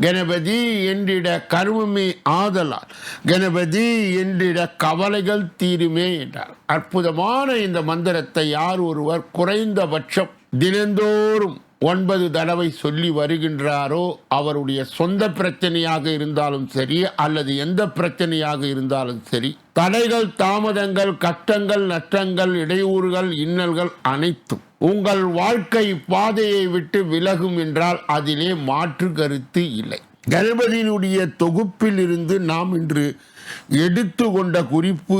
கணபதி என்றிட கருமமே ஆதலால். கணபதி என்றிட கவலைகள் தீருமே என்றார். அற்புதமான இந்த மந்திரத்தை யார் ஒருவர் குறைந்தபட்சம் தினந்தோறும் ஒன்பது தடவை சொல்லி வருகின்றாரோ அவருடைய சொந்த பிரச்சனையாக இருந்தாலும் சரி அல்லது எந்த பிரச்சனையாக இருந்தாலும் சரி தடைகள் தாமதங்கள் கஷ்டங்கள் நஷ்டங்கள் இடையூறுகள் இன்னல்கள் அனைத்தும் உங்கள் வாழ்க்கை பாதையை விட்டு விலகும் என்றால் அதிலே மாற்று கருத்து இல்லை. கணபதியினுடைய தொகுப்பில் இருந்து நாம் இன்று எடுத்து கொண்ட குறிப்பு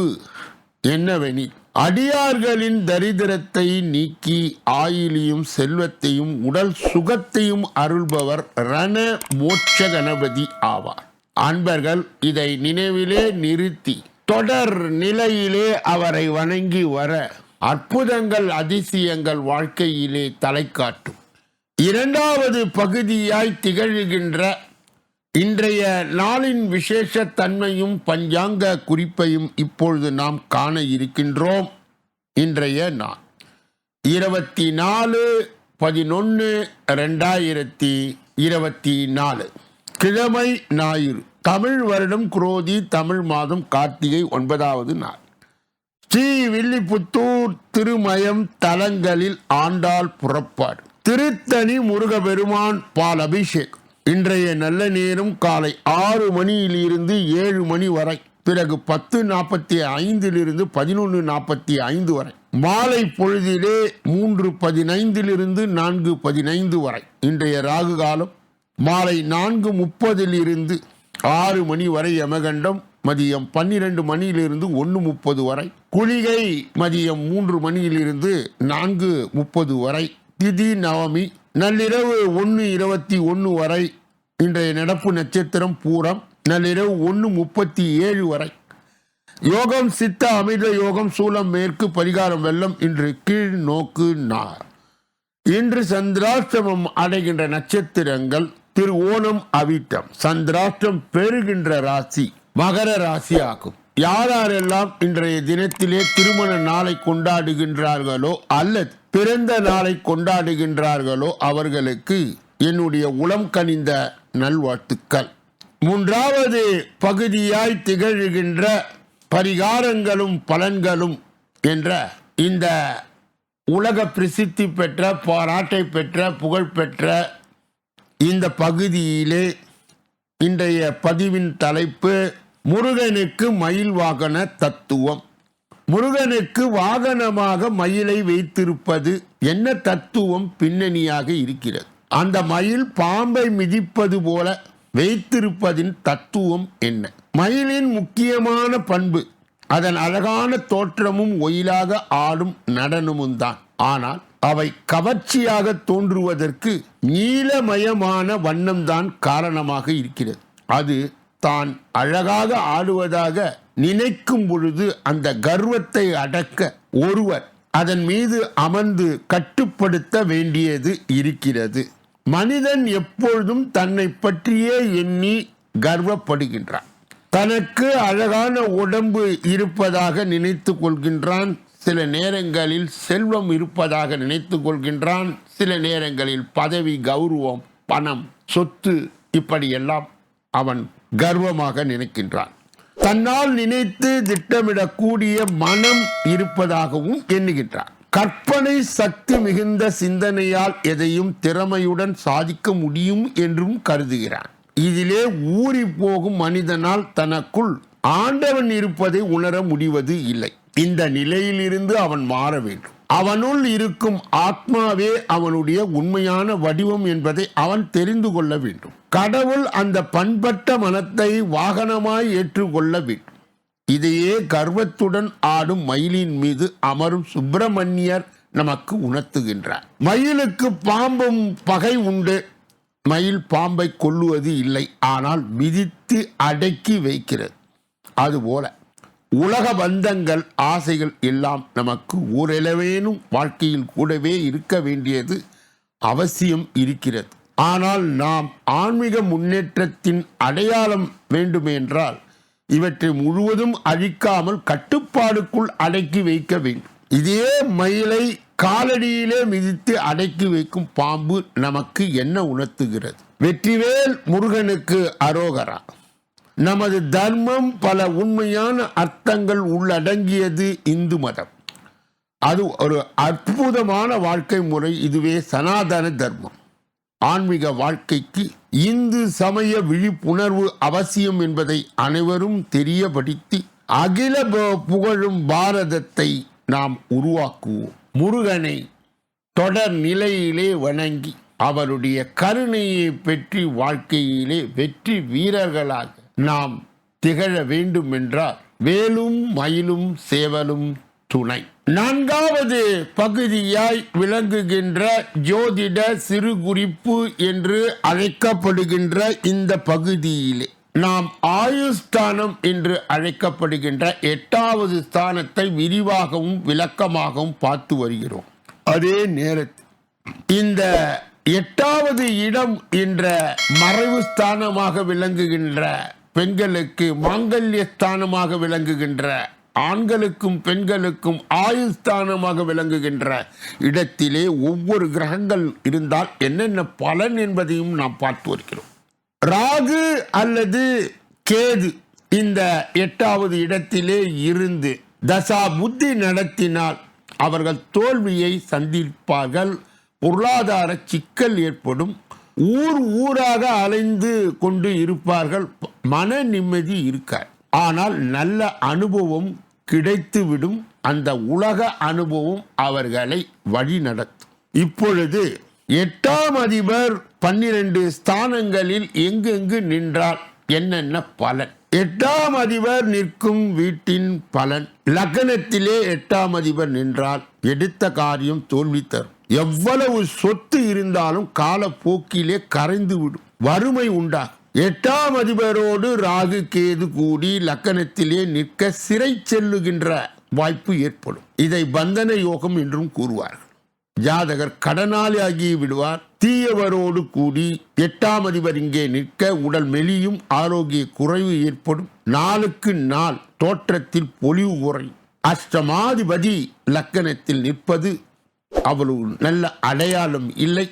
என்னவெனில் அடியார்களின் தரித்திரத்தை நீக்கி ஆயிலியும் செல்வத்தையும் உடல் சுகத்தையும் அருள்பவர் ரண மோட்ச கணபதி ஆவார். அன்பர்கள் இதை நினைவிலே நிறுத்தி தொடர் நிலையிலே அவரை வணங்கி வர அற்புதங்கள் அதிசயங்கள் வாழ்க்கையிலே தலை காட்டும் இரண்டாவது பகுதியாய் திகழ்கின்ற இன்றைய நாளின் விசேஷ தன்மையும் பஞ்சாங்க குறிப்பையும் இப்பொழுது நாம் காண இருக்கின்றோம். இன்றைய நாள். இருபத்தி நாலு பதினொன்று ரெண்டாயிரத்தி இருபத்தி நாலு கிழமை ஞாயிறு. தமிழ் வருடம் குரோதி தமிழ் மாதம் கார்த்திகை ஒன்பதாவது நாள். ஸ்ரீ வில்லிபுத்தூர் திருமயம் தலங்களில் ஆண்டாள் புறப்பாடு. திருத்தணி முருகபெருமான் பால் அபிஷேக் இன்றைய நல்ல நேரம் காலை ஆறு மணியிலிருந்து ஏழு மணி வரை பிறகு பத்து நாற்பத்தி ஐந்திலிருந்து பதினொன்று நாற்பத்தி ஐந்து வரை மாலை பொழுதிலே மூன்று பதினைந்திலிருந்து நான்கு பதினைந்து வரை இன்றைய ராகு காலம் மாலை நான்கு முப்பதிலிருந்து ஆறு மணி வரை யமகண்டம் மதியம் பன்னிரண்டு மணியிலிருந்து ஒன்று முப்பது வரை குளிகை மதியம் மூன்று மணியிலிருந்து நான்கு முப்பது வரை திதி நவமி நள்ளிரவு ஒன்று இருபத்தி ஒன்று வரை இன்றைய நடப்பு நட்சத்திரம் பூரம். நள்ளிரவு ஒன்று முப்பத்தி ஏழு வரை. யோகம் சித்த அமிர்த யோகம் சூலம் மேற்கு பரிகாரம் வெள்ளம் இன்று கீழ் நோக்கு நார். இன்று சந்திராஷ்டமம் அடைகின்ற நட்சத்திரங்கள் திரு ஓணம் அவிட்டம். சந்திராஷ்டம் பெறுகின்ற ராசி மகர ராசி ஆகும். யாரெல்லாம் இன்றைய தினத்திலே திருமண நாளை கொண்டாடுகின்றார்களோ அல்லது பிறந்த நாளை கொண்டாடுகின்றார்களோ அவர்களுக்கு என்னுடைய உளம் கனிந்த நல்வாழ்த்துக்கள். மூன்றாவது பகுதியாய் திகழ்கின்ற பரிகாரங்களும் பலன்களும் என்ற இந்த உலக பிரசித்தி பெற்ற பாராட்டை பெற்ற புகழ்பெற்ற இந்த பகுதியிலே இன்றைய பதிவின் தலைப்பு முருகனுக்கு மயில் வாகன தத்துவம். முருகனுக்கு வாகனமாக மயிலை வைத்திருப்பது என்ன தத்துவம் பின்னணியாக இருக்கிறது? அந்த மயில் பாம்பை மிதிப்பது போல வைத்திருப்பதின் தத்துவம் என்ன? மயிலின் முக்கியமான பண்பு அதன் அழகான தோற்றமும் ஒயிலாக ஆடும் நடனமும் தான். ஆனால் அவை கவர்ச்சியாக தோன்றுவதற்கு நீலமயமான வண்ணம்தான் காரணமாக இருக்கிறது. அது தான் அழகாக ஆடுவதாக நினைக்கும் பொழுது அந்த கர்வத்தை அடக்க ஒருவர் அதன் மீது அமர்ந்து கட்டுப்படுத்த வேண்டியது இருக்கிறது. மனிதன் எப்பொழுதும் தன்னை பற்றியே எண்ணி கர்வப்படுகின்றான். தனக்கு அழகான உடம்பு இருப்பதாக நினைத்து கொள்கின்றான். சில நேரங்களில் செல்வம் இருப்பதாக நினைத்து கொள்கின்றான். சில நேரங்களில் பதவி கௌரவம் பணம் சொத்து இப்படியெல்லாம் அவன் கர்வமாக நினைக்கின்றான். தன்னால் நினைத்து திட்டமிடக்கூடிய மனம் இருப்பதாகவும் எண்ணுகின்றான். கற்பனை சக்தி மிகுந்த சிந்தனையால் எதையும் திறமையுடன் சாதிக்க முடியும் என்றும் கருதுகிறான். இதிலே ஊறி போகும் மனிதனால் தனக்குள் ஆண்டவன் இருப்பதை உணர முடிவது இல்லை. இந்த நிலையிலிருந்து அவன் மாற வேண்டும். அவனுள் இருக்கும் ஆத்மாவே அவனுடைய உண்மையான வடிவம் என்பதை அவன் தெரிந்து கொள்ள வேண்டும். கடவுள் அந்த பண்பட்ட மனத்தை வாகனமாய் ஏற்றுக்கொள்ள வேண்டும். இதையே கர்வத்துடன் ஆடும் மயிலின் மீது அமரும் சுப்பிரமணியர் நமக்கு உணர்த்துகின்றார். மயிலுக்கு பாம்பும் பகை உண்டு. மயில் பாம்பை கொல்லுவது இல்லை. ஆனால் மிதித்து அடக்கி வைக்கிறது. அதுபோல உலக பந்தங்கள் ஆசைகள் எல்லாம் நமக்கு ஓரளவேனும் வாழ்க்கையில் கூடவே இருக்க வேண்டியது அவசியம் இருக்கிறது. ஆனால் நாம் ஆன்மீக முன்னேற்றத்தின் அடையாளம் வேண்டுமென்றால் இவற்றை முழுவதும் அழிக்காமல் கட்டுப்பாடுக்குள் அடக்கி வைக்க வேண்டும். இதே மயிலை காலடியிலே மிதித்து அடக்கி வைக்கும் பாம்பு நமக்கு என்ன உணர்த்துகிறது? வெற்றிவேல் முருகனுக்கு அரோகரா. நமது தர்மம் பல உண்மையான அர்த்தங்கள் உள்ளடங்கியது இந்து மதம். அது ஒரு அற்புதமான வாழ்க்கை முறை இதுவே சனாதன தர்மம். ஆன்மீக வாழ்க்கைக்கு இந்து சமய விழிப்புணர்வு அவசியம் என்பதை அனைவரும் தெரியப்படுத்தி அகில புகழும் பாரதத்தை நாம் உருவாக்குவோம். முருகனை தொடர் நிலையிலே வணங்கி அவருடைய கருணையை பெற்றி வாழ்க்கையிலே வெற்றி வீரர்களாக நாம் திகழ வேண்டும் என்றால் வேலும் மயிலும் சேவலும் துணை. நான்காவது பகுதியாய் விளங்குகின்ற ஜோதிட சிறு குறிப்பு என்று அழைக்கப்படுகின்ற இந்த பகுதியிலே நாம் ஆயுஸ்தானம் என்று அழைக்கப்படுகின்ற எட்டாவது ஸ்தானத்தை விரிவாகவும் விளக்கமாகவும் பார்த்து வருகிறோம். அதே நேரத்தில் இந்த எட்டாவது இடம் என்ற மறைவு ஸ்தானமாக விளங்குகின்ற பெண்களுக்கு மாங்கல்ய ஸ்தானமாக விளங்குகின்ற ஆண்களுக்கும் பெண்களுக்கும் ஆயுஸ்தானமாக விளங்குகின்ற இடத்திலே ஒவ்வொரு கிரகங்கள் இருந்தால் என்னென்ன பலன் என்பதையும் நாம் பார்த்து வருகிறோம். ராகு அல்லது கேது இந்த எட்டாவது இடத்திலே இருந்து தசா புத்தி நடத்தினால் அவர்கள் தோல்வியை சந்திப்பார்கள். பொருளாதார சிக்கல் ஏற்படும். ஊர் ஊராக அலைந்து கொண்டு இருப்பார்கள். மன நிம்மதி இருக்காது ஆனால் நல்ல அனுபவம் கிடைத்துவிடும். அந்த உலக அனுபவம் அவர்களை வழி நடத்தும். இப்பொழுது எட்டாம் அதிபர் பன்னிரண்டு ஸ்தானங்களில் எங்கெங்கு நின்றால் என்னென்ன பலன்? எட்டாம் அதிபர் நிற்கும் வீட்டின் பலன். லக்னத்திலே எட்டாம் அதிபர் நின்றால் எடுத்த காரியம் தோல்வி தரும். எவ்வளவு சொத்து இருந்தாலும் காலப்போக்கிலே கரைந்து விடும் வறுமை உண்டாகும். எட்டாம் அதிபரோடு ராகு கேது கூடி லக்கணத்திலே நிற்க சிறை செல்லுகின்ற வாய்ப்பு ஏற்படும். இதை பந்தன யோகம் என்றும் கூறுவார்கள். ஜாதகர் கடனாளி ஆகி விடுவார். தீயவரோடு கூடி எட்டாம் அதிபர் இங்கே நிற்க உடல் மெலியும் ஆரோக்கிய குறைவு ஏற்படும். நாளுக்கு நாள் தோற்றத்தில் பொலிவு குறையும் அஷ்டமாதிபதி லக்கணத்தில் நிற்பது அவ்வளவு நல்ல அடையாளம் இல்லை.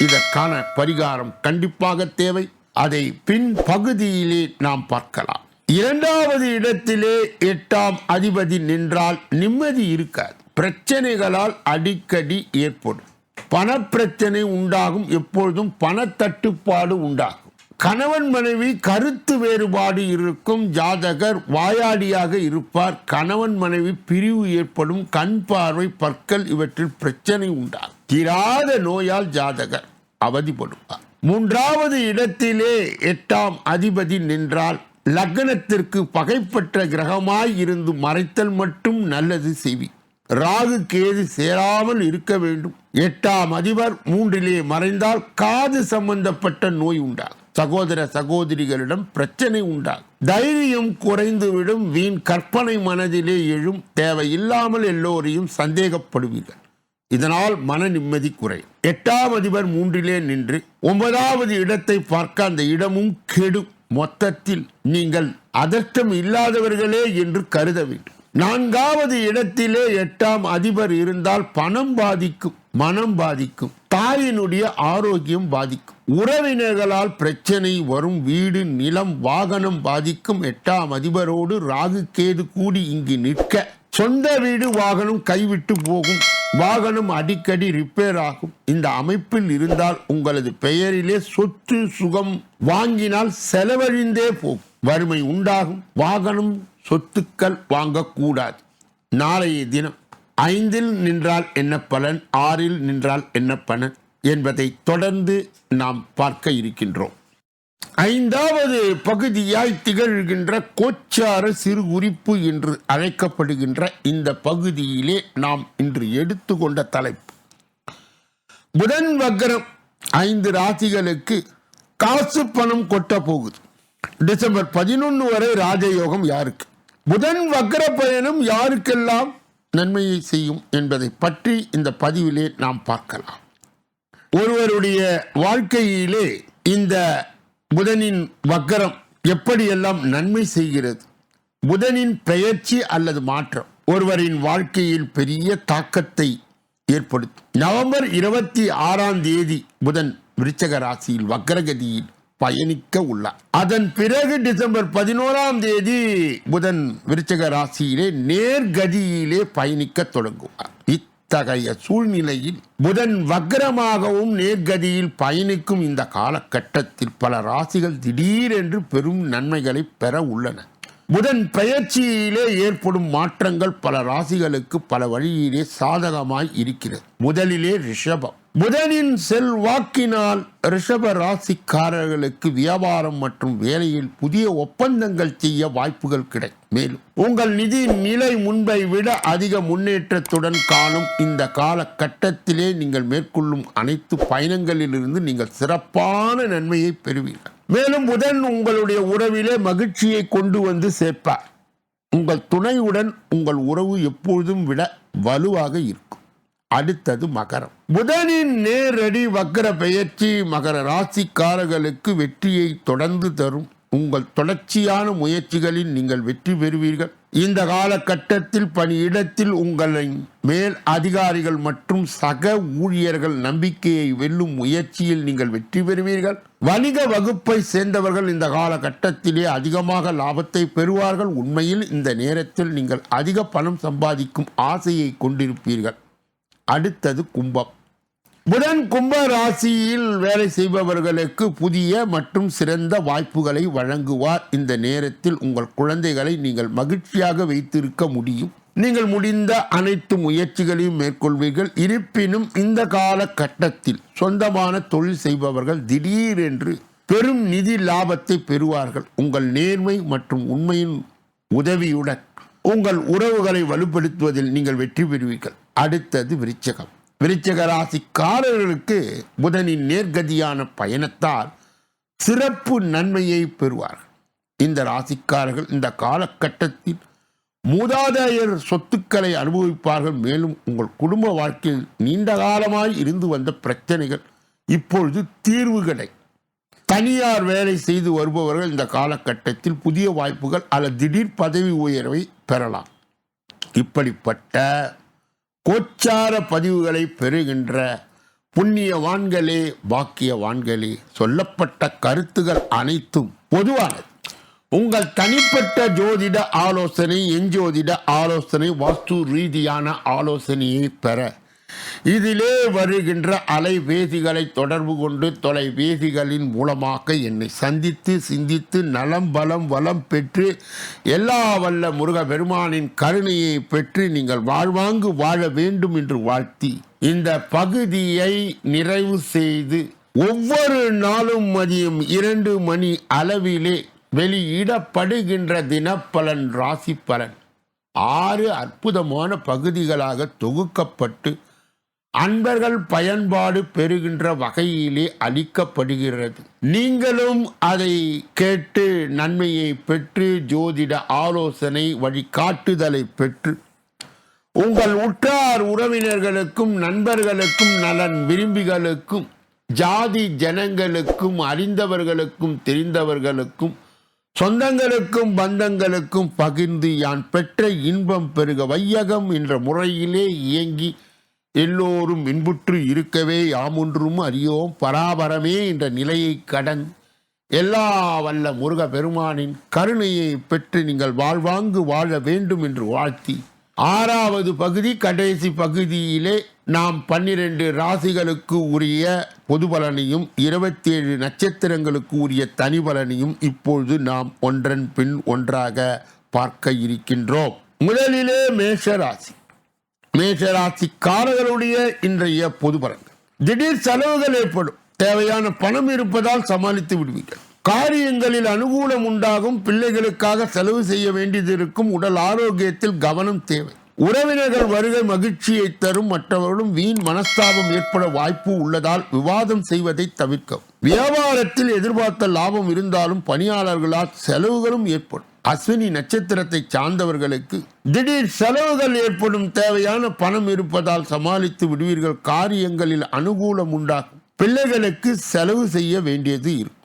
இதற்கான பரிகாரம் கண்டிப்பாக தேவை. அதை பின் பகுதியிலே நாம் பார்க்கலாம். இரண்டாவது இடத்திலே எட்டாம் அதிபதி நின்றால் நிம்மதி இருக்காது. பிரச்சனைகளால் அடிக்கடி ஏற்படும். பணப்பிரச்சனை உண்டாகும் எப்பொழுதும் பணத்தட்டுப்பாடு உண்டாகும். கணவன் மனைவி கருத்து வேறுபாடு இருக்கும் ஜாதகர் வாயாடியாக இருப்பார். கணவன் மனைவி பிரிவு ஏற்படும் கண் பார்வை பற்கள் இவற்றில் பிரச்சனை உண்டாகும். தீராத நோயால் ஜாதகர் அவதிப்படுவார். மூன்றாவது இடத்திலே எட்டாம் அதிபதி நின்றால் லக்னத்திற்கு பகைப்பற்ற கிரகமாய் இருந்து மறைத்தல் மட்டும் நல்லது செய்வி. ராகு கேது சேராமல் இருக்க வேண்டும். எட்டாம் அதிபர் மூன்றிலே மறைந்தால் காது சம்பந்தப்பட்ட நோய் உண்டாகும். சகோதர சகோதரிகளிடம் பிரச்சனை உண்டாகும். தைரியம் குறைந்துவிடும் வீண் கற்பனை மனதிலே எழும் தேவையில்லாமல் எல்லோரையும் சந்தேகப்படுவீர்கள். இதனால் மன நிம்மதி குறை. எட்டாம் அதிபர் மூன்றிலே நின்று ஒன்பதாவது இடத்தை பார்க்க அந்த இடமும் கெடும் மொத்தத்தில் நீங்கள் அதர்ஷ்டம் இல்லாதவர்களே என்று கருத வேண்டும். நான்காவது இடத்திலே எட்டாம் அதிபர் இருந்தால் பணம் பாதிக்கும் மனம் பாதிக்கும் தாயினுடைய ஆரோக்கியம் பாதிக்கும். உறவினர்களால் பிரச்சனை வரும் வீடு நிலம் வாகனம் பாதிக்கும். எட்டாம் அதிபரோடு ராகு கேது கூடி இங்கு நிற்க. சொந்த வீடு வாகனம் கைவிட்டு போகும். வாகனம் அடிக்கடி ரிப்பேர் ஆகும். இந்த அமைப்பில் இருந்தால் உங்களது பெயரிலே சொத்து சுகம் வாங்கினால் செலவழிந்தே போகும். வறுமை உண்டாகும். வாகனம் சொத்துக்கள் வாங்கக்கூடாது. நாளைய தினம் ஐந்தில் நின்றால் என்ன பலன்? ஆறில் நின்றால் என்ன பலன்? என்பதை தொடர்ந்து நாம் பார்க்க இருக்கின்றோம். ஐந்தாவது பகுதியாய் திகழ்கின்ற கோச்சார சிறு குறிப்பு என்று அழைக்கப்படுகின்ற இந்த பகுதியிலே நாம் இன்று எடுத்துக்கொண்ட தலைப்பு. புதன் வக்கரம் ஐந்து ராசிகளுக்கு காசு பணம் கொட்ட போகுது. டிசம்பர் பதினொன்று வரை ராஜயோகம் யாருக்கு? புதன் வக்கர பயணம் யாருக்கெல்லாம் நன்மையை செய்யும் என்பதை பற்றி இந்த பதிவிலே நாம் பார்க்கலாம். ஒருவருடைய வாழ்க்கையிலே இந்த புதனின் வக்கரம் எப்படியெல்லாம் நன்மை செய்கிறது? புதனின் பெயர்ச்சி அல்லது மாற்றம் ஒருவரின் வாழ்க்கையில் பெரிய தாக்கத்தை ஏற்படுத்தும். நவம்பர் இருபத்தி ஆறாம் தேதி புதன் விருச்சக ராசியில் வக்கரகதியில் பயணிக்க உள்ளார். அதன் பிறகு டிசம்பர் பதினோராம் தேதி புதன் விருச்சக ராசியிலே நேர்கதியிலே பயணிக்க தொடங்குவார். இத்தகைய சூழ்நிலையில் புதன் வக்ரமாகவும் நேர்கதியில் பயணிக்கும் இந்த காலகட்டத்தில் பல ராசிகள் திடீரென்று பெரும் நன்மைகளை பெற உள்ளன. புதன் பெயர்ச்சியிலே ஏற்படும் மாற்றங்கள் பல ராசிகளுக்கு பல வழியிலே சாதகமாய் இருக்கிறது. முதலிலே ரிஷபம். புதனின் செல்வாக்கினால் ரிஷப ராசிக்காரர்களுக்கு வியாபாரம் மற்றும் வேலையில் புதிய ஒப்பந்தங்கள் செய்ய வாய்ப்புகள் கிடைக்கும். மேலும் உங்கள் நிதி நிலை முன்பை விட அதிக முன்னேற்றத்துடன் காணும் இந்த காலகட்டத்திலே நீங்கள் மேற்கொள்ளும் அனைத்து பயணங்களிலிருந்து நீங்கள் சிறப்பான நன்மையை பெறுவீர்கள். மேலும் புதன் உங்களுடைய உறவிலே மகிழ்ச்சியை கொண்டு வந்து சேர்ப்பார். உங்கள் துணையுடன் உங்கள் உறவு எப்பொழுதும் விட வலுவாக இருக்கும். அடுத்தது மகரம். புதனின் நேரடி வக்கர பெயர்ச்சி மகர ராசிக்காரர்களுக்கு வெற்றியை தொடர்ந்து தரும். உங்கள் தொடர்ச்சியான முயற்சிகளில் நீங்கள் வெற்றி பெறுவீர்கள். இந்த காலகட்டத்தில் பணியிடத்தில் உங்களை மேல் அதிகாரிகள் மற்றும் சக ஊழியர்கள் நம்பிக்கையை வெல்லும் முயற்சியில் நீங்கள் வெற்றி பெறுவீர்கள். வணிக வகுப்பை சேர்ந்தவர்கள் இந்த காலகட்டத்திலே அதிகமாக லாபத்தை பெறுவார்கள். உண்மையில் இந்த நேரத்தில் நீங்கள் அதிக பணம் சம்பாதிக்கும் ஆசையை கொண்டிருப்பீர்கள். அடுத்தது கும்பம். புதன் கும்ப ராசியில் வேலை செய்பவர்களுக்கு புதிய மற்றும் சிறந்த வாய்ப்புகளை வழங்குவார். இந்த நேரத்தில் உங்கள் குழந்தைகளை நீங்கள் மகிழ்ச்சியாக வைத்திருக்க முடியும். நீங்கள் முடிந்த அனைத்து முயற்சிகளையும் மேற்கொள்வீர்கள். இருப்பினும் இந்த காலகட்டத்தில் சொந்தமான தொழில் செய்பவர்கள் திடீரென்று பெரும் நிதி லாபத்தை பெறுவார்கள். உங்கள் நேர்மை மற்றும் உண்மையின் உதவியுடன் உங்கள் உறவுகளை வலுப்படுத்துவதில் நீங்கள் வெற்றி பெறுவீர்கள். அடுத்தது விருச்சகம். விருச்சக ராசிக்காரர்களுக்கு புதனின் நேர்கதியான பயணத்தால் சிறப்பு நன்மையை பெறுவார்கள். இந்த ராசிக்காரர்கள் இந்த காலகட்டத்தில் மூதாதையர் சொத்துக்களை அனுபவிப்பார்கள். மேலும் உங்கள் குடும்ப வாழ்க்கையில் நீண்ட காலமாய் இருந்து வந்த பிரச்சனைகள் இப்பொழுது தீர்வுகளை தனியார் வேலை செய்து வருபவர்கள் இந்த காலகட்டத்தில் புதிய வாய்ப்புகள் அல்லது திடீர் பதவி உயர்வை பெறலாம். இப்படிப்பட்ட கோச்சார பதிவுகளை பெறுகின்ற புண்ணியவான்களே பாக்கியவான்களே சொல்லப்பட்ட கருத்துகள் அனைத்தும் பொதுவானது. உங்கள் தனிப்பட்ட ஜோதிட ஆலோசனை எஞ்சோதிட ஆலோசனை வாஸ்து ரீதியான ஆலோசனையை பெற இதிலே வருகின்ற அலைபேசிகளை தொடர்பு கொண்டு தொலைபேசிகளின் மூலமாக என்னை சந்தித்து சிந்தித்து நலம் பலம் வளம் பெற்று எல்லா வல்ல முருக பெருமானின் கருணையை பெற்று நீங்கள் வாழ்வாங்கு வாழ வேண்டும் என்று வாழ்த்தி இந்த பகுதியை நிறைவு செய்து ஒவ்வொரு நாளும் மதியம் இரண்டு மணி அளவிலே வெளியிடப்படுகின்ற தினப்பலன் ராசி பலன் ஆறு அற்புதமான பகுதிகளாக தொகுக்கப்பட்டு அன்பர்கள் பயன்பாடு பெறுகின்ற வகையிலே அளிக்கப்படுகிறது. நீங்களும் அதை கேட்டு நன்மையை பெற்று ஜோதிட ஆலோசனை வழிகாட்டுதலை பெற்று உங்கள் உற்றார் உறவினர்களுக்கும் நண்பர்களுக்கும் நலன் விரும்பிகளுக்கும் ஜாதி ஜனங்களுக்கும் அறிந்தவர்களுக்கும் தெரிந்தவர்களுக்கும் சொந்தங்களுக்கும் பந்தங்களுக்கும் பகிர்ந்து யான் பெற்ற இன்பம் பெருக வையகம் என்ற முறையிலே இயங்கி எல்லோரும் இன்புற்று இருக்கவே யாமொன்றும் அறியோம். பராபரமே என்ற நிலையை கடன் எல்லா வல்ல முருக பெருமானின் கருணையை பெற்று நீங்கள் வாழ்வாங்கு வாழ வேண்டும் என்று வாழ்த்தி. ஆறாவது பகுதி கடைசி பகுதியிலே நாம் பன்னிரண்டு ராசிகளுக்கு உரிய பொது பலனையும் இருபத்தேழு நட்சத்திரங்களுக்கு உரிய தனி பலனையும் இப்பொழுது நாம் ஒன்றன் பின் ஒன்றாக பார்க்க இருக்கின்றோம். முதலிலே மேஷ ராசி மேஷராசிக்காரர்களுடைய இன்றைய பொது பலன்கள் திடீர் செலவுகள் ஏற்படும். தேவையான பணம் இருப்பதால் சமாளித்து விடுவீர்கள். காரியங்களில் அனுகூலம் உண்டாகும். பிள்ளைகளுக்காக செலவு செய்ய வேண்டியது இருக்கும். உடல் ஆரோக்கியத்தில் கவனம் தேவை. உறவினர்கள் வருகை மகிழ்ச்சியை தரும் மற்றவர்களும் வீண் மனஸ்தாபம் ஏற்பட வாய்ப்பு உள்ளதால் விவாதம் செய்வதை தவிர்க்கவும். வியாபாரத்தில் எதிர்பார்த்த லாபம் இருந்தாலும் பணியாளர்களால் செலவுகளும் ஏற்படும். அஸ்வினி நட்சத்திரத்தை சார்ந்தவர்களுக்கு திடீர் செலவுகள் ஏற்படும் தேவையான பணம் இருப்பதால் சமாளித்து விடுவீர்கள். காரியங்களில் அனுகூலம் உண்டாகும். பிள்ளைகளுக்கு செலவு செய்ய வேண்டியது இருக்கும்.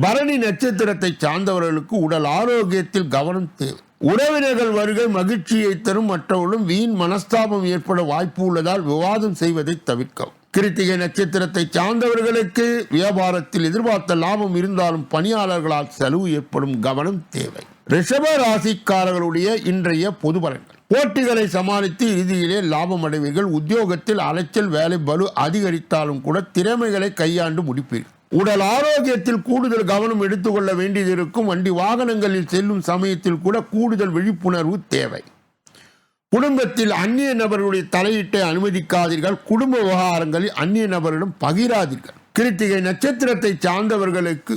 பரணி நட்சத்திரத்தை சார்ந்தவர்களுக்கு உடல் ஆரோக்கியத்தில் கவனம் தேவை. உறவினர்கள் வருகை மகிழ்ச்சியை தரும் மற்றவர்களும் வீண் மனஸ்தாபம் ஏற்பட வாய்ப்பு உள்ளதால் விவாதம் செய்வதை தவிர்க்கவும். கிருத்திகை நட்சத்திரத்தை சார்ந்தவர்களுக்கு வியாபாரத்தில் எதிர்பார்த்த லாபம் இருந்தாலும் பணியாளர்களால் செலவு ஏற்படும் கவனம் தேவை. ரிஷப ராசிக்காரர்களுடைய இன்றைய பொது பலன்கள். போட்டிகளை சமாளித்து இறுதியிலே லாபம் அடைவீர்கள். உத்தியோகத்தில் அலைச்சல் வேலை பலு அதிகரித்தாலும் கூட திறமைகளை கையாண்டு முடிப்பீர்கள். உடல் ஆரோக்கியத்தில் கூடுதல் கவனம் எடுத்துக்கொள்ள வேண்டியது இருக்கும் வண்டி வாகனங்களில் செல்லும் சமயத்தில் கூட கூடுதல் விழிப்புணர்வு தேவை. குடும்பத்தில் அந்நிய நபர்களுடைய தலையீட்டை அனுமதிக்காதீர்கள். குடும்ப விவகாரங்களில் அந்நிய நபரிடம் பகிராதீர்கள். கிருத்திகை நட்சத்திரத்தை சார்ந்தவர்களுக்கு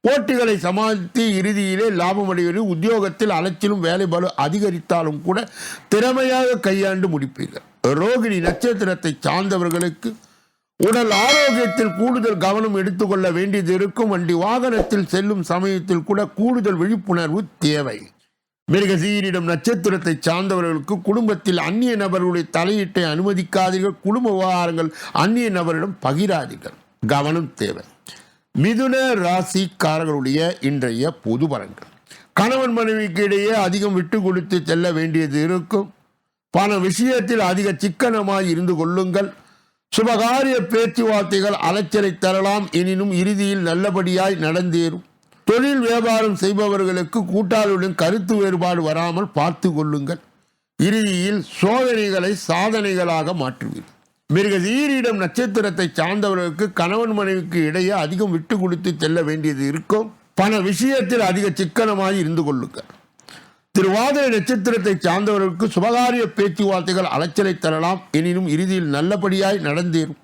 போட்டிகளை சமாளித்து இறுதியிலே லாபம் அடைவது உத்தியோகத்தில் அலைச்சலும் வேலைபாடு அதிகரித்தாலும் கூட திறமையாக கையாண்டு முடிப்பீர்கள். ரோகிணி நட்சத்திரத்தை சார்ந்தவர்களுக்கு உடல் ஆரோக்கியத்தில் கூடுதல் கவனம் எடுத்துக்கொள்ள வேண்டியது இருக்கும். வண்டி வாகனத்தில் செல்லும் சமயத்தில் கூட கூடுதல் விழிப்புணர்வு தேவை. மிருகசீரிடம் நட்சத்திரத்தை சார்ந்தவர்களுக்கு குடும்பத்தில் அந்நிய நபர்களுடைய தலையீட்டை அனுமதிக்காதீர்கள். குடும்ப விவகாரங்கள் அந்நிய நபரிடம் பகிராதீர்கள். கவனம் தேவை. மிதுன ராசிக்காரர்களுடைய இன்றைய பொது பலன்கள். கணவன் மனைவிக்கு இடையே அதிகம் விட்டு கொடுத்து செல்ல வேண்டியது இருக்கும். பல விஷயத்தில் அதிக சிக்கனமாக இருந்து கொள்ளுங்கள். சுபகாரிய பேச்சுவார்த்தைகள் அலைச்சலை தரலாம். எனினும் இறுதியில் நல்லபடியாய் நடந்தேறும். தொழில் வியாபாரம் செய்பவர்களுக்கு கூட்டாளியுடன் கருத்து வேறுபாடு வராமல் பார்த்து கொள்ளுங்கள். இறுதியில் சோதனைகளை சாதனைகளாக மாற்றுவீர்கள் மிருகசீரிடம் நட்சத்திரத்தை சார்ந்தவர்களுக்கு கணவன் மனைவிக்கு இடையே அதிகம் விட்டு கொடுத்து செல்ல வேண்டியது இருக்கும். பண விஷயத்தில் அதிக சிக்கனமாக இருந்து கொள்ளுங்கள். திருவாதிரை நட்சத்திரத்தை சார்ந்தவர்களுக்கு சுபகாரிய பேச்சுவார்த்தைகள் அலைச்சலை தரலாம். எனினும் இறுதியில் நல்லபடியாய் நடந்தேறும்.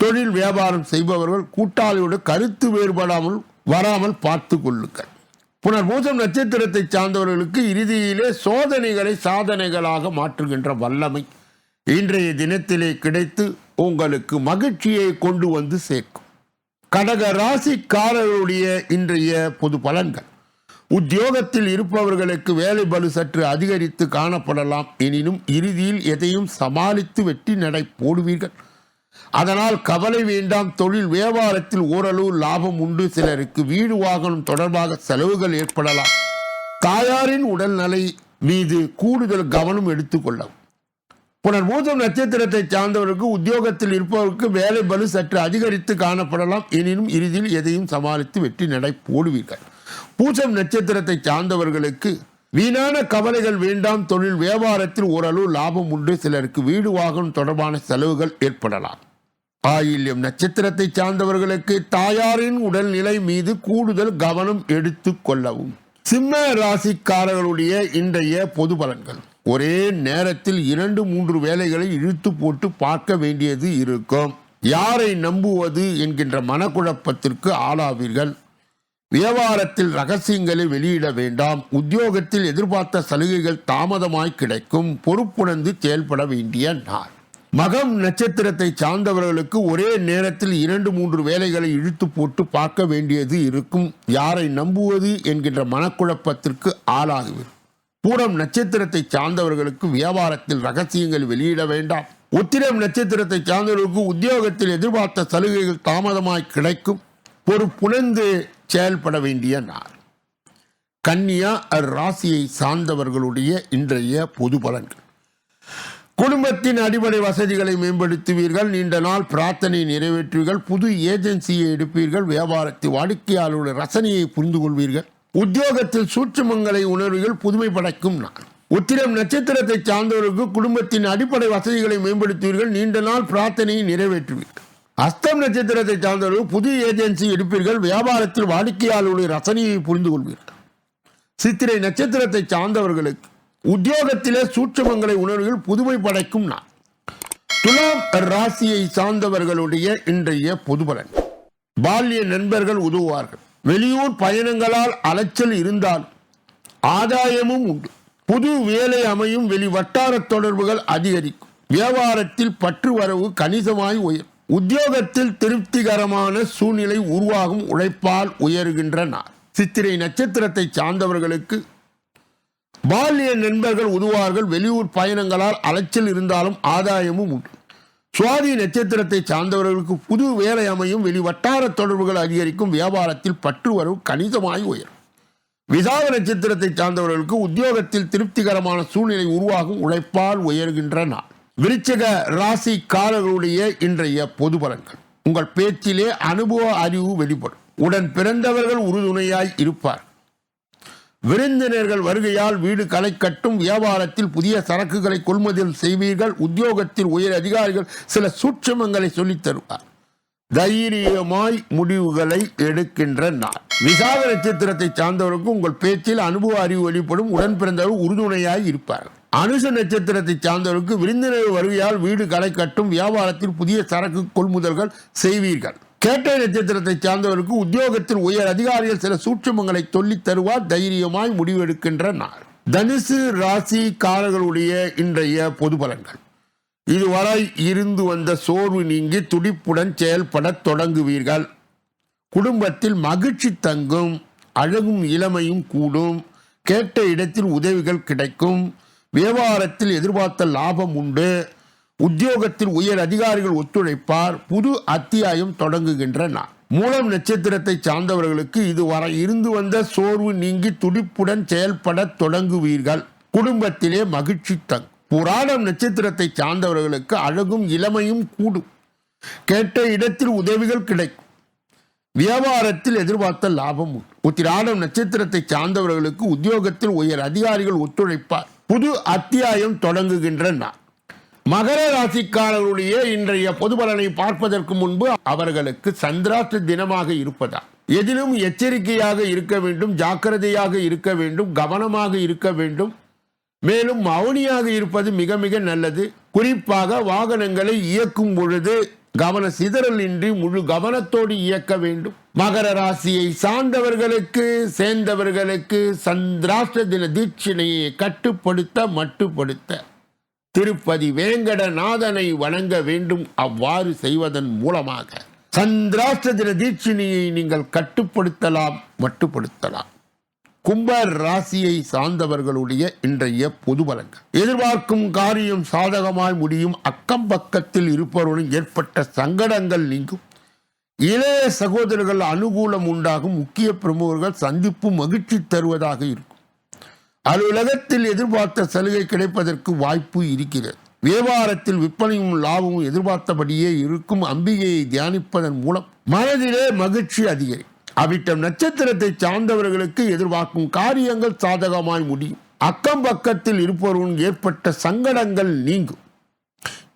தொழில் வியாபாரம் செய்பவர்கள் கூட்டாளியோடு கருத்து வேறுபடாமல் வராமல் பார்த்து கொள்ளுங்கள். புனர்பூசம் நட்சத்திரத்தை சார்ந்தவர்களுக்கு இறுதியிலே சோதனைகளை சாதனைகளாக மாற்றுகின்ற வல்லமை இன்றைய தினத்திலே கிடைத்து உங்களுக்கு மகிழ்ச்சியை கொண்டு வந்து சேர்க்கும். கடக ராசிக்காரர்களுடைய இன்றைய பொது பலன்கள். உத்தியோகத்தில் இருப்பவர்களுக்கு வேலை பலு சற்று அதிகரித்து காணப்படலாம். எனினும் இறுதியில் எதையும் சமாளித்து வெற்றி நடை போடுவீர்கள். அதனால் கவலை வேண்டாம். தொழில் வியாபாரத்தில் ஓரளவு லாபம் உண்டு. சிலருக்கு வீடு வாகனம் தொடர்பாக செலவுகள் ஏற்படலாம். தாயாரின் உடல்நலை மீது கூடுதல் கவனம் எடுத்துக்கொள்ளவும் புனர்பூதம் நட்சத்திரத்தை சார்ந்தவருக்கு உத்தியோகத்தில் இருப்பவருக்கு வேலை பலு சற்று அதிகரித்து காணப்படலாம். எனினும் இறுதியில் எதையும் சமாளித்து வெற்றி நடை போடுவீர்கள். பூசம் நட்சத்திரத்தை சார்ந்தவர்களுக்கு வீணான கவலைகள் வேண்டாம். தொழில் வியாபாரத்தில் ஓரளவு லாபம் உண்டு. சிலருக்கு வீடு வாகனம் தொடர்பான செலவுகள் ஏற்படலாம். ஆயில்யம் நட்சத்திரத்தை சார்ந்தவர்களுக்கு தாயாரின் உடல்நிலை மீது கூடுதல் கவனம் எடுத்து கொள்ளவும். சிம்ம ராசிக்காரர்களுடைய இன்றைய பொது பலன்கள். ஒரே நேரத்தில் இரண்டு மூன்று வேலைகளை இழுத்து போட்டு பார்க்க வேண்டியது இருக்கும். யாரை நம்புவது என்கின்ற மனக்குழப்பத்திற்கு ஆளாவீர்கள். வியாபாரத்தில் ரகசியங்களை வெளியிட வேண்டாம். உத்தியோகத்தில் எதிர்பார்த்த சலுகைகள் தாமதமாய் கிடைக்கும். பொறுப்புணர்ந்து செயல்பட வேண்டிய நாள். மகம் நட்சத்திரத்தை சார்ந்தவர்களுக்கு ஒரே நேரத்தில் இரண்டு மூன்று வேலைகளை இழுத்து போட்டு பார்க்க வேண்டியது இருக்கும். யாரை நம்புவது என்கின்ற மனக்குழப்பத்திற்கு ஆளாகுவது பூரம் நட்சத்திரத்தை சார்ந்தவர்களுக்கு வியாபாரத்தில் ரகசியங்கள் வெளியிட வேண்டாம். உத்திரம் நட்சத்திரத்தை சார்ந்தவர்களுக்கு உத்தியோகத்தில் எதிர்பார்த்த சலுகைகள் தாமதமாய் கிடைக்கும். ஒரு பொறுப்புணர்ந்து செயல்பட வேண்டிய நாள். கன்னியா ராசியை சார்ந்தவர்களுடைய இன்றைய பொது பலன்கள். குடும்பத்தின் அடிப்படை வசதிகளை மேம்படுத்துவீர்கள். நீண்ட நாள் பிரார்த்தனை நிறைவேற்றுவீர்கள். புது ஏஜென்சியை எடுப்பீர்கள். வியாபாரத்தை வாடிக்கையாளருடைய ரசனையை புரிந்து கொள்வீர்கள். உத்தியோகத்தில் சூட்சுமங்களை உணர்வுகள் புதுமை படைக்கும் நாள். உத்திரம் நட்சத்திரத்தை சார்ந்தவர்களுக்கு குடும்பத்தின் அடிப்படை வசதிகளை மேம்படுத்துவீர்கள். நீண்ட நாள் பிரார்த்தனையை நிறைவேற்றுவீர்கள். அஸ்தம் நட்சத்திரத்தை சார்ந்தவர்கள் புதிய ஏஜென்சி எடுப்பீர்கள். வியாபாரத்தில் வாடிக்கையாளருடைய ரசனையை புரிந்து கொள்வீர்கள் சித்திரை நட்சத்திரத்தை சார்ந்தவர்களுக்கு உத்தியோகத்திலே சூட்சமங்களை உணர்வுகள் புதுமை படைக்கும் நான் துலாம் ராசியை சார்ந்தவர்களுடைய இன்றைய பொதுபலன் பால்ய நண்பர்கள் உதவுவார்கள். வெளியூர் பயணங்களால் அலைச்சல் இருந்தால் ஆதாயமும் உண்டு. புது வேலை அமையும் வெளி வட்டார தொடர்புகள் அதிகரிக்கும். வியாபாரத்தில் பற்று வரவு கணிசமாய் உயரும். உத்தியோகத்தில் திருப்திகரமான சூழ்நிலை உருவாகும் உழைப்பால் உயர்கின்ற நாள் சித்திரை நட்சத்திரத்தை சார்ந்தவர்களுக்கு பால்ய நண்பர்கள் உதுவார்கள். வெளியூர் பயணங்களால் அலைச்சல் இருந்தாலும் ஆதாயமும் உண்டு. சுவாதி நட்சத்திரத்தை சார்ந்தவர்களுக்கு புது வேலை அமையும். வெளி வட்டார தொடர்புகள் அதிகரிக்கும். வியாபாரத்தில் பற்று வரவு கணிசமாய் உயரும். விசாக நட்சத்திரத்தை சார்ந்தவர்களுக்கு உத்தியோகத்தில் திருப்திகரமான சூழ்நிலை உருவாகும். உழைப்பால் உயர்கின்ற நாள் விருச்சக ராசிக்காரர்களுடைய இன்றைய பொது பலன்கள். உங்கள் பேச்சிலே அனுபவ அறிவு வெளிப்படும். உடன் பிறந்தவர்கள் உறுதுணையாய் இருப்பார். விருந்தினர்கள் வருகையால் வீடு களை கட்டும் வியாபாரத்தில் புதிய சரக்குகளை கொள்முதல் செய்வீர்கள். உத்தியோகத்தில் உயர் அதிகாரிகள் சில சூட்சமங்களை சொல்லித் தருவார். தைரியமாய் முடிவுகளை எடுக்கின்ற நாள். விசாக நட்சத்திரத்தை சார்ந்தவருக்கு உங்கள் பேச்சில் அனுபவ அறிவு வெளிப்படும். உடன் பிறந்தவர் உறுதுணையாய் இருப்பார்கள். அனுச நட்சத்திரத்தை சார்ந்தவருக்கு விருந்தினர் வருகையால் வீடு களை கட்டும் வியாபாரத்தில் புதிய சரக்கு கொள்முதல்கள் செய்வீர்கள். கேட்டை நட்சத்திரத்தை சார்ந்தவருக்கு உத்தியோகத்தில் உயர் அதிகாரிகள் சில சூட்சமங்களை சொல்லித் தருவார் தைரியமாய் முடிவெடுக்கின்ற நாள். தனுசு ராசி காரர்களுடைய இன்றைய பொது பலன்கள். இதுவரை இருந்து வந்த சோர்வு நீங்கி துடிப்புடன் செயல்பட தொடங்குவீர்கள். குடும்பத்தில் மகிழ்ச்சி தங்கும் அழகும் இளமையும் கூடும் கேட்ட இடத்தில் உதவிகள் கிடைக்கும் வியாபாரத்தில் எதிர்பார்த்த லாபம் உண்டு. உத்தியோகத்தில் உயர் அதிகாரிகள் ஒத்துழைப்பார். புது அத்தியாயம் தொடங்குகின்ற நாள் மூலம் நட்சத்திரத்தை சார்ந்தவர்களுக்கு இதுவரை இருந்து வந்த சோர்வு நீங்கி துடிப்புடன் செயல்பட தொடங்குவீர்கள். குடும்பத்திலே மகிழ்ச்சி தங் புராணம் நட்சத்திரத்தை சார்ந்தவர்களுக்கு அழகும் இளமையும் கூடும். கேட்ட இடத்தில் உதவிகள் கிடைக்கும். வியாபாரத்தில் எதிர்பார்த்த லாபம் உண்டு. உத்திராடம் நட்சத்திரத்தை சார்ந்தவர்களுக்கு உத்தியோகத்தில் உயர் அதிகாரிகள் ஒத்துழைப்பார். புது அத்தியாயம் தொடங்குகின்ற நாள் மகர ராசிக்காரர்களுடைய இன்றைய பொது பலனை பார்ப்பதற்கு முன்பு அவர்களுக்கு சந்திராஷ்ட தினமாக இருப்பதால் எதிலும் எச்சரிக்கையாக இருக்க வேண்டும் ஜாக்கிரதையாக இருக்க வேண்டும் கவனமாக இருக்க வேண்டும். மேலும் மௌனியாக இருப்பது மிக மிக நல்லது. குறிப்பாக வாகனங்களை இயக்கும் பொழுது கவன சிதறல் இன்றி முழு கவனத்தோடு இயக்க வேண்டும். மகர ராசியை சார்ந்தவர்களுக்கு சேர்ந்தவர்களுக்கு சந்திராஷ்ட தின தீட்சணையை கட்டுப்படுத்த மட்டுப்படுத்த. திருப்பதி வேங்கடநாதனை வணங்க வேண்டும். அவ்வாறு செய்வதன் மூலமாக சந்திராஷ்ட தின தீட்சிணையை நீங்கள் கட்டுப்படுத்தலாம் மட்டுப்படுத்தலாம். கும்ப ராசியை சார்ந்தவர்களுடைய இன்றைய பொது பலன்கள் எதிர்பார்க்கும் காரியம் சாதகமாய் முடியும். அக்கம் பக்கத்தில் இருப்பவர்களும் ஏற்பட்ட சங்கடங்கள் நீங்கும். இளைய சகோதரர்கள் அனுகூலம் உண்டாகும். முக்கிய பிரமுகர்கள் சந்திப்பு மகிழ்ச்சி தருவதாக இருக்கும். அலுவலகத்தில் எதிர்பார்த்த சலுகை கிடைப்பதற்கு வாய்ப்பு இருக்கிறது. வியாபாரத்தில் விற்பனையும் லாபமும் எதிர்பார்த்தபடியே இருக்கும். அம்பிகையை தியானிப்பதன் மூலம் மனதிலே மகிழ்ச்சி அதிகரிக்கும். அவிட்டம் நட்சத்திரத்தை சார்ந்தவர்களுக்கு எதிர்பார்க்கும் காரியங்கள் சாதகமாய் முடியும். அக்கம் பக்கத்தில் இருப்பவர்களும் ஏற்பட்ட சங்கடங்கள் நீங்கும்.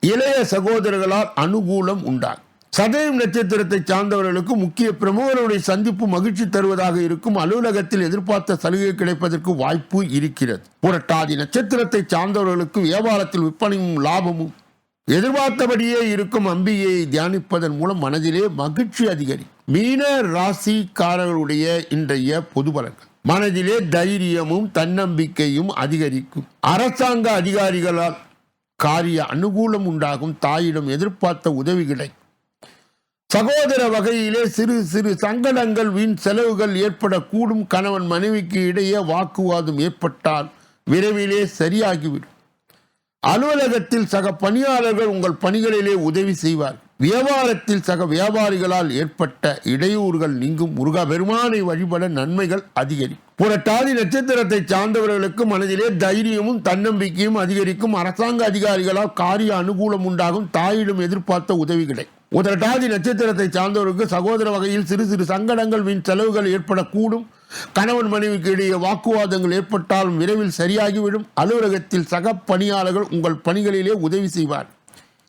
இளைய சகோதரர்களால் அனுகூலம் உண்டாகும். சதயம் நட்சத்திரத்தை சார்ந்தவர்களுக்கு முக்கிய பிரமுகர்களுடைய சந்திப்பு மகிழ்ச்சி தருவதாக இருக்கும். அலுவலகத்தில் எதிர்பார்த்த சலுகை கிடைப்பதற்கு வாய்ப்பு இருக்கிறது. புரட்டாதி நட்சத்திரத்தை சார்ந்தவர்களுக்கு வியாபாரத்தில் விற்பனையும் லாபமும் எதிர்பார்த்தபடியே இருக்கும் அம்பியை தியானிப்பதன் மூலம் மனதிலே மகிழ்ச்சி அதிகரிக்கும் மீன ராசிக்காரர்களுடைய இன்றைய பொது பலன்கள். மனதிலே தைரியமும் தன்னம்பிக்கையும் அதிகரிக்கும். அரசாங்க அதிகாரிகளால் காரிய அனுகூலம் உண்டாகும் தாயிடம் எதிர்பார்த்த உதவி கிடைக்கும். சகோதர வகையிலே சிறு சிறு சங்கடங்கள் வீண் செலவுகள் ஏற்படக்கூடும். கணவன் மனைவிக்கு இடையே வாக்குவாதம் ஏற்பட்டால் விரைவிலே சரியாகிவிடும். அலுவலகத்தில் சக பணியாளர்கள் உங்கள் பணிகளிலே உதவி செய்வார். வியாபாரத்தில் சக வியாபாரிகளால் ஏற்பட்ட இடையூறுகள் நீங்கும். முருகா பெருமானை வழிபட நன்மைகள் அதிகரிக்கும். புரட்டாதி நட்சத்திரத்தை சார்ந்தவர்களுக்கு மனதிலே தைரியமும் தன்னம்பிக்கையும் அதிகரிக்கும். அரசாங்க அதிகாரிகளால் காரிய அனுகூலம் உண்டாகும். தாயிடம் எதிர்பார்த்த உதவிகளை உதரட்டாதி நட்சத்திரத்தை சார்ந்தவருக்கு சகோதர வகையில் சிறு சிறு சங்கடங்கள் வீண் செலவுகள் ஏற்படக்கூடும். கணவன் மனைவிக்கு இடையே வாக்குவாதங்கள் ஏற்பட்டாலும் விரைவில் சரியாகிவிடும். அலுவலகத்தில் சக பணியாளர்கள் உங்கள் பணிகளிலே உதவி செய்வார்.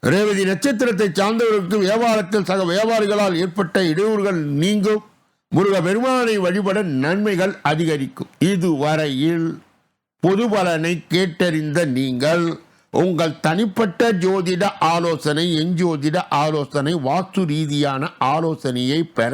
ரேவதி நட்சத்திரத்தை சார்ந்தவர்களுக்கு வியாபாரத்தில் சக வியாபாரிகளால் ஏற்பட்ட இடையூறுகள் நீங்கும். முருக பெருமானை வழிபட நன்மைகள் அதிகரிக்கும். இதுவரையில் பொது பலனை கேட்டறிந்த நீங்கள் உங்கள் தனிப்பட்ட ஜோதிட ஆலோசனை எஞ்சோதிட ஆலோசனை வாஸ்து ரீதியான ஆலோசனையை பெற